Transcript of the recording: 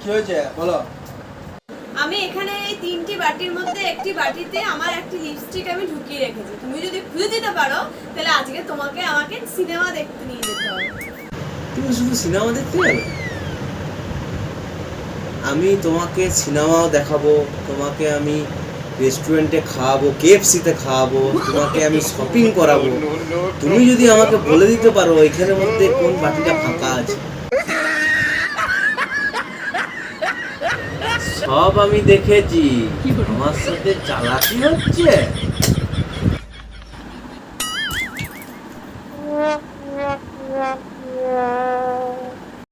কি হয়েছে? বলো। আমি এখানে এই তিনটি বাটির মধ্যে একটি বাটিতে আমার একটি লিপস্টিক আমি ঢুকিয়ে রেখেছি। তুমি যদি খুঁজে দিতে পারো তাহলে আজকে তোমাকে আমাকে সিনেমা দেখতে নিয়ে যেতে হবে। তুমি শুধু সিনেমা দেখতে যাবে? আমি তোমাকে সিনেমাও দেখাবো তোমাকে আমি রেস্টুরেন্টে খাওয়াবো কেএফসিতে খাওয়াবো তোমাকে আমি শপিং করাবো। তুমি যদি আমাকে বলে দিতে পারো এখানের মধ্যে কোন বাটিটা ফাঁকা আছে। সব আমি দেখেছি। আমার সাথে চালাকি হচ্ছে?